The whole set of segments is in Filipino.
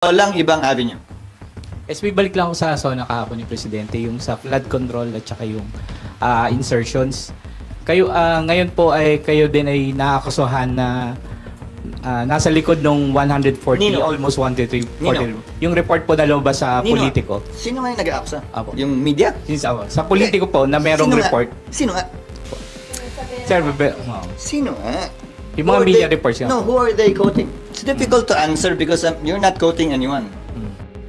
walang ibang avenue. SB, balik lang ako sa SONA kahapon ni Presidente, yung sa flood control at saka yung ah, insertions. Kayo, ah, ngayon po ay kayo din ay naakusuhan na ah, nasa likod ng 140, Nino? almost 130. Nino? Yung report po na lumabas sa Nino, politiko. Sino nga yung nag-aaksa? Apo. Yung media? Since, ah, sa politiko po na merong Sino nga? report. Sino nga? Sir, bebe, oh. Sino nga? Yung Who mga are media they- reports nga. No, who are they quoting? It's difficult to answer because um, you're not quoting anyone.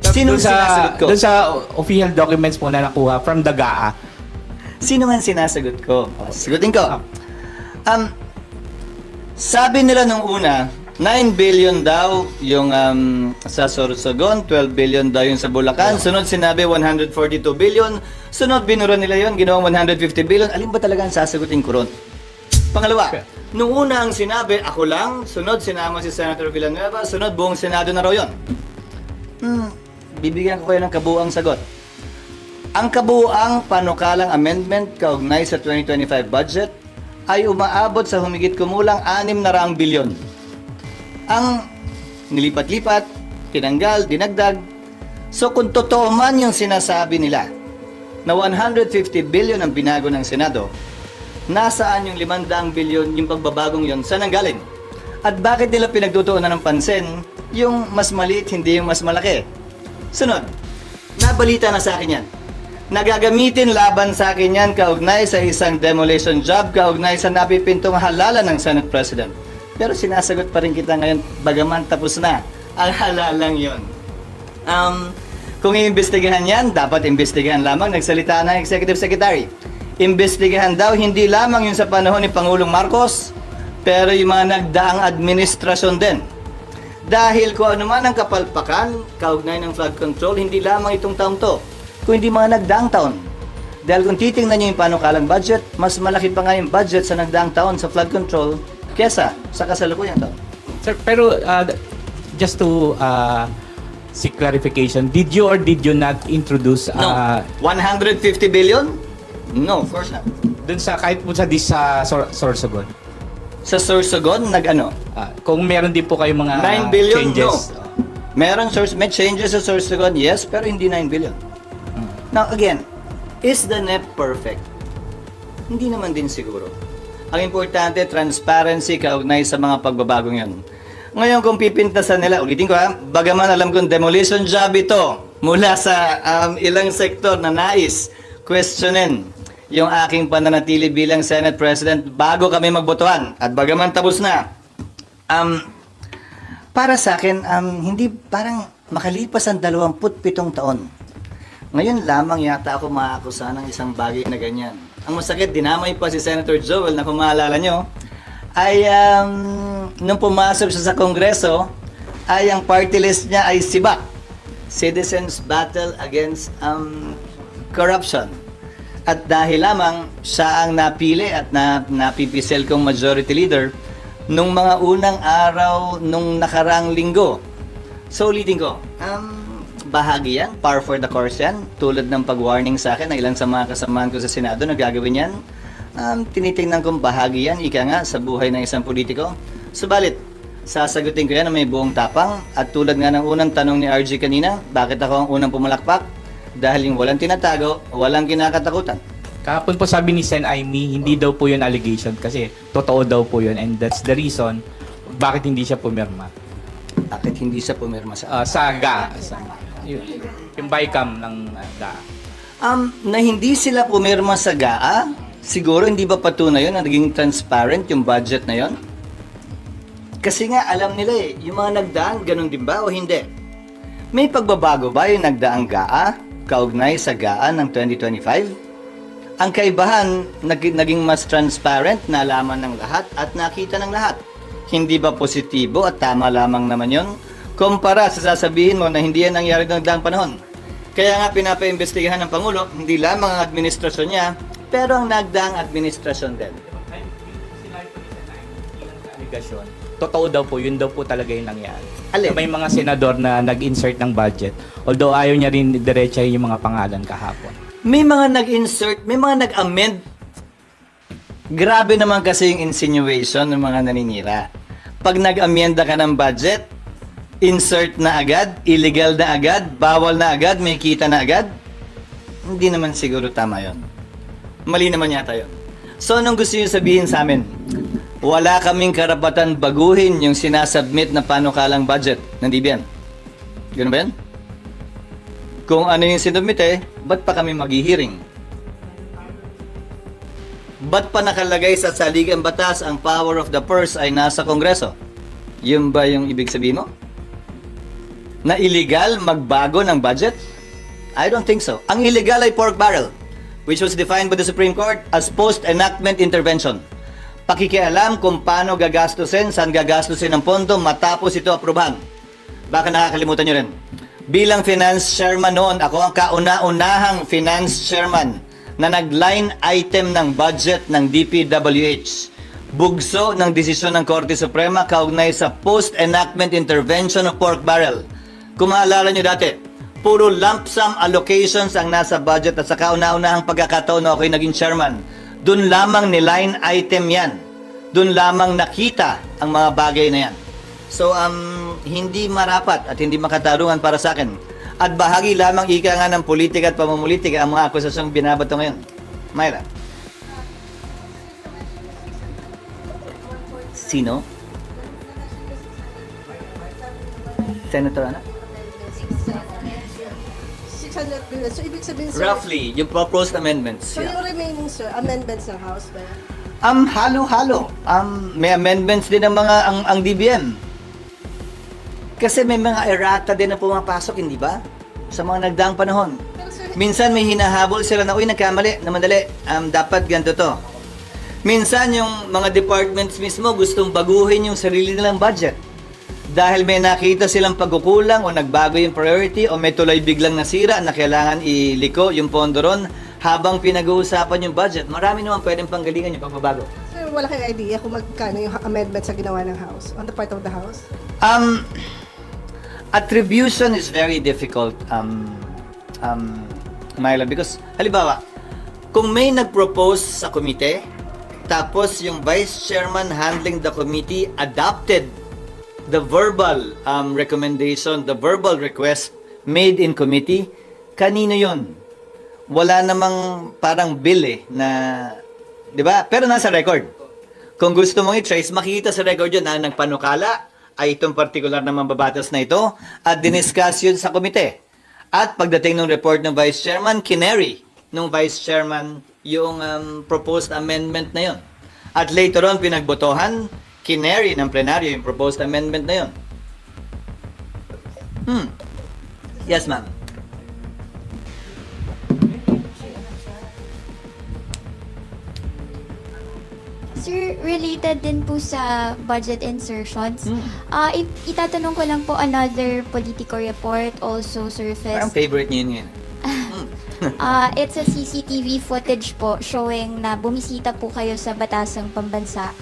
Sino Doon sa, sinasagot ko? doon sa official documents po na nakuha from the GAA, Sino man sinasagot ko? Sagutin ko. Ah. Um, sabi nila nung una, 9 billion daw yung um, sa Sorsogon, 12 billion daw yung sa Bulacan. Sunod sinabi 142 billion. Sunod binuro nila yon, ginawang 150 billion. Alin ba talaga ang sasagutin ko ron? Pangalawa, Okay. Nung una ang sinabi, ako lang. Sunod sinama si Senator Villanueva. Sunod buong Senado na raw yun. Hmm, bibigyan ko kayo ng kabuang sagot. Ang kabuang panukalang amendment kaugnay sa 2025 budget ay umaabot sa humigit kumulang 6 na raang bilyon. Ang nilipat-lipat, tinanggal, dinagdag. So kung totoo man yung sinasabi nila na 150 billion ang binago ng Senado, nasaan yung 500 billion yung pagbabagong yon? Saan ang galing? At bakit nila pinagtutuunan ng pansin yung mas maliit, hindi yung mas malaki? Sunod, nabalita na sa akin yan. Nagagamitin laban sa akin yan kaugnay sa isang demolition job, kaugnay sa napipintong halala ng Senate President. Pero sinasagot pa rin kita ngayon, bagaman tapos na ang halalang yon. Um, kung iimbestigahan yan, dapat imbestigahan lamang nagsalita ng Executive Secretary. Imbestigahan daw hindi lamang yung sa panahon ni Pangulong Marcos, pero yung mga nagdaang administrasyon din. Dahil kung ano man ang kapalpakan, kaugnay ng flood control, hindi lamang itong taong to, kung hindi mga nagdaang taon. Dahil kung titingnan niyo yung panukalang budget, mas malaki pa nga yung budget sa nagdaang taon sa flood control kesa sa kasalukuyang taon. Sir, pero uh, just to uh, seek clarification, did you or did you not introduce No. uh, 150 billion? No, of course not. dun sa kahit po sa dis sa Sor- Sorsogon? Sa Sorsogon, nag-ano? Uh, kung meron din po kayong mga 9 billion? changes. No. Meron source, may changes sa Sorsogon, yes, pero hindi 9 billion. Now again, is the net perfect? Hindi naman din siguro. Ang importante, transparency kaugnay sa mga pagbabagong yon. Ngayon, kung pipintasan nila, ulitin ko ha, bagaman alam kong demolition job ito mula sa um, ilang sektor na nais questionin yung aking pananatili bilang Senate President bago kami magbotohan. At bagaman tapos na, um, para sa akin, um, hindi parang makalipas ang 27 taon. Ngayon lamang yata ako maakusa ng isang bagay na ganyan. Ang masakit, dinamay pa si Senator Joel na kung maalala nyo, ay um, nung pumasok siya sa Kongreso, ay ang party list niya ay SIBAC, Citizens Battle Against um, Corruption. At dahil lamang siya ang napili at na, napipisel kong majority leader nung mga unang araw nung nakarang linggo. So ulitin ko, um, bahagi yan, par for the course yan, tulad ng pag-warning sa akin ng ilan sa mga kasamahan ko sa Senado na gagawin yan. Um, tinitingnan kong bahagi yan, ika nga, sa buhay ng isang politiko. Subalit, sasagutin ko yan na may buong tapang at tulad nga ng unang tanong ni RG kanina, bakit ako ang unang pumalakpak? Dahil yung walang tinatago, walang kinakatakutan. Kahapon po sabi ni Sen Aimee, hindi daw po yun allegation kasi totoo daw po yun and that's the reason bakit hindi siya pumirma. Bakit hindi siya pumirma sa Uh, sa GAA. Sa, yun, yung bycam ng uh, GAA. Um, na hindi sila pumirma sa GAA, siguro hindi ba patunay yun na naging transparent yung budget na yon? Kasi nga alam nila eh, yung mga nagdaan, ganun din ba o hindi? May pagbabago ba yung nagdaang GAA, kaugnay sa GAA ng 2025? Ang kaibahan, nag- naging mas transparent, nalaman ng lahat at nakita ng lahat. Hindi ba positibo at tama lamang naman yon? Kumpara sa sasabihin mo na hindi yan nangyari ng daang panahon. Kaya nga pinapaimbestigahan ng Pangulo, hindi lamang ang administrasyon niya, pero ang nagdaang administrasyon din. Allegation. Totoo daw po, yun daw po talaga yung nangyari. Alin? May mga senador na nag-insert ng budget. Although ayaw niya rin diretsa yung mga pangalan kahapon. May mga nag-insert, may mga nag-amend. Grabe naman kasi yung insinuation ng mga naninira. Pag nag-amenda ka ng budget, insert na agad, illegal na agad, bawal na agad, may kita na agad. Hindi naman siguro tama yon. Mali naman yata yon. So, anong gusto niyo sabihin sa amin? Wala kaming karapatan baguhin yung sinasubmit na panukalang budget ng DBM. Ganun ba yan? Kung ano yung sinubmit eh, ba't pa kami maghihiring? Ba't pa nakalagay sa saligang batas ang power of the purse ay nasa Kongreso? Yun ba yung ibig sabihin mo? Na illegal magbago ng budget? I don't think so. Ang illegal ay pork barrel, which was defined by the Supreme Court as post-enactment intervention. Pakikialam kung paano gagastusin, saan gagastusin ang pondo matapos ito aprubahan. Baka nakakalimutan nyo rin. Bilang finance chairman noon, ako ang kauna-unahang finance chairman na nag-line item ng budget ng DPWH. Bugso ng desisyon ng Korte Suprema kaugnay sa post-enactment intervention of pork barrel. Kung maalala nyo dati, puro lump sum allocations ang nasa budget at sa kauna-unahang pagkakataon na ako'y naging chairman. Doon lamang ni line item yan. Doon lamang nakita ang mga bagay na yan. So, um, hindi marapat at hindi makatarungan para sa akin. At bahagi lamang ika nga ng politika at pamumulitika ang mga akusasyong binabato ngayon. Myra. Sino? Senator ano? 600 billion. So, ibig sabihin, sir, Roughly, yung proposed amendments. so yeah. yung remaining, sir, amendments ng House ba? yan? Um, halo-halo. Um, may amendments din ng mga ang, ang DBM. Kasi may mga errata din na pumapasok, hindi ba? Sa mga nagdaang panahon. Pero, sir, Minsan may hinahabol sila na, uy, nagkamali, na madali. Um, dapat ganito to. Minsan yung mga departments mismo gustong baguhin yung sarili nilang budget. Dahil may nakita silang pagkukulang o nagbago yung priority o may tuloy biglang nasira na kailangan iliko yung pondo ron habang pinag-uusapan yung budget. Marami naman pwedeng panggalingan yung pagbabago. sir, wala kayong idea kung magkano yung amendments sa ginawa ng House, on the part of the House? Um, attribution is very difficult, um, um, Myla, because, halimbawa, kung may nag-propose sa komite, tapos yung vice chairman handling the committee adopted the verbal um, recommendation, the verbal request made in committee, kanino yon? Wala namang parang bill eh, na, di ba? Pero nasa record. Kung gusto mong i-trace, makikita sa record yun na nagpanukala ay itong particular na mambabatas na ito at diniscuss yun sa komite. At pagdating ng report ng Vice Chairman, kinary ng Vice Chairman yung um, proposed amendment na yun. At later on, pinagbotohan, kinary ng plenaryo yung proposed amendment na yun. Hmm. Yes, ma'am. Sir, related din po sa budget insertions. Hmm. Ah, i- itatanong ko lang po another Politico report also Parang surfaced. favorite niyo yun yun. Ah, it's a CCTV footage po showing na bumisita po kayo sa Batasang Pambansa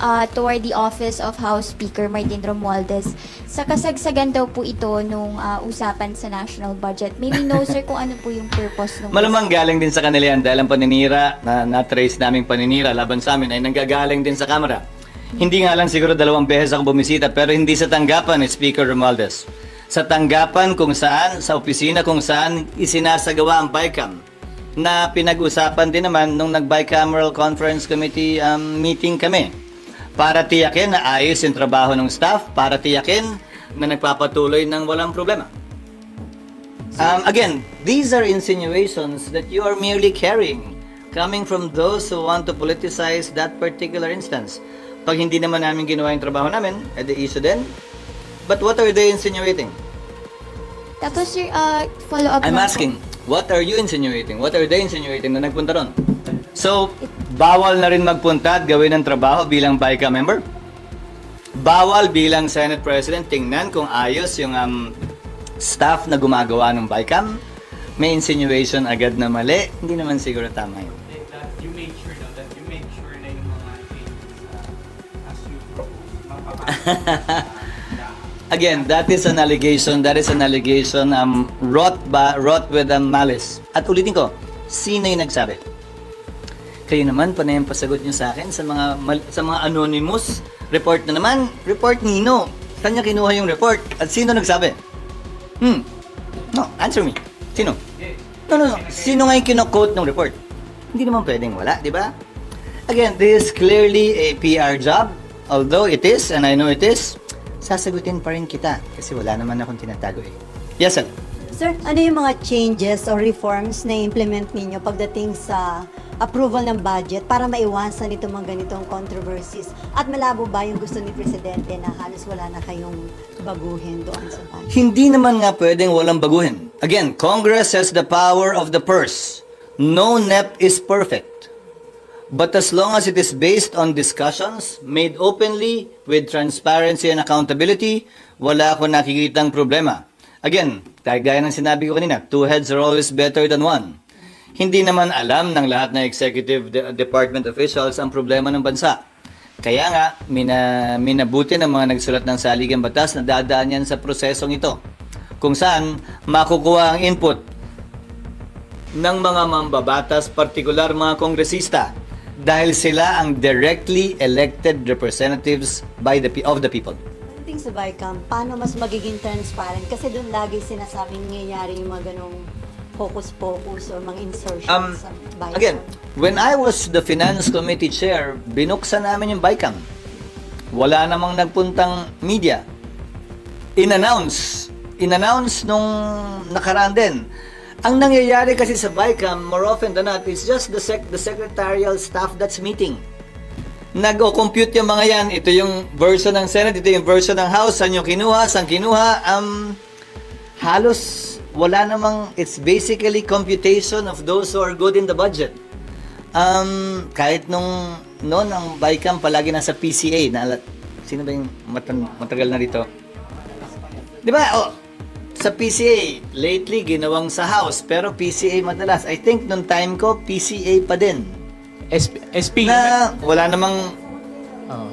ah, toward the office of House Speaker Martin Romualdez. Sa kasagsagan daw po ito nung ah, usapan sa national budget. May we know sir kung ano po yung purpose nung Malamang galing din sa kanila yan dahil ang paninira na na-trace naming paninira laban sa amin ay nanggagaling din sa kamera. Hindi nga lang siguro dalawang beses ako bumisita pero hindi sa tanggapan ni Speaker Romualdez. Sa tanggapan kung saan, sa opisina kung saan isinasagawa ang BICAM na pinag-usapan din naman nung nag-bicameral conference committee um, meeting kami para tiyakin na ayos yung trabaho ng staff, para tiyakin na nagpapatuloy ng walang problema. Um, again, these are insinuations that you are merely carrying coming from those who want to politicize that particular instance. Pag hindi naman namin ginawa yung trabaho namin, edi issue din. But what are they insinuating? Tapos sir, ah, follow up I'm asking, what are you insinuating? What are they insinuating na nagpunta ron? So, bawal na rin magpunta at gawin ng trabaho bilang BICA member? Bawal bilang Senate President tingnan kung ayos yung um, staff na gumagawa ng BICAM? May insinuation agad na mali? Hindi naman siguro tama yun. changes uh, Again, that is an allegation. That is an allegation um, wrought, ba, wrought with um, malice. At ulitin ko, sino yung nagsabi? Kayo naman, panay ang pasagot nyo sa akin sa mga, mal- sa mga anonymous report na naman. Report nino. Saan niya kinuha yung report? At sino nagsabi? Hmm. No, answer me. Sino? No, no, no. Sino nga yung kino-quote ng report? Hindi naman pwedeng wala, di ba? Again, this is clearly a PR job. Although it is, and I know it is, sasagutin pa rin kita kasi wala naman akong tinatago eh. Yes, sir. Sir, ano yung mga changes or reforms na implement ninyo pagdating sa approval ng budget para maiwasan itong mga ganitong controversies? At malabo ba yung gusto ni Presidente na halos wala na kayong baguhin doon sa budget? Hindi naman nga pwedeng walang baguhin. Again, Congress has the power of the purse. No NEP is perfect. But as long as it is based on discussions made openly with transparency and accountability, wala ako nakikitang problema. Again, gaya ng sinabi ko kanina, two heads are always better than one. Hindi naman alam ng lahat ng executive de- department officials ang problema ng bansa. Kaya nga, mina, minabuti ng mga nagsulat ng saligang batas na dadaan yan sa prosesong ito. Kung saan makukuha ang input ng mga mambabatas, partikular mga kongresista, dahil sila ang directly elected representatives by the of the people. Pagdating sa BICAM, paano mas magiging transparent? Kasi doon lagi sinasabing nangyayari yung mga ganong focus-focus or mga insertions Um, sa BICAM. again, when I was the finance committee chair, binuksan namin yung BICAM. Wala namang nagpuntang media. In-announce. In-announce nung nakaraan din. Ang nangyayari kasi sa BICAM, more often than not, it's just the, sec- the secretarial staff that's meeting. Nag-o-compute yung mga yan. Ito yung version ng Senate, ito yung version ng House. Saan yung kinuha, saan kinuha. Um, halos wala namang, it's basically computation of those who are good in the budget. Um, kahit nung noon ang BICAM palagi nasa PCA na sino ba yung matan- matagal na dito? 'Di ba? Oh, sa PCA lately ginawang sa House pero PCA madalas. I think nung time ko PCA pa din. SP, SP Na wala namang oh.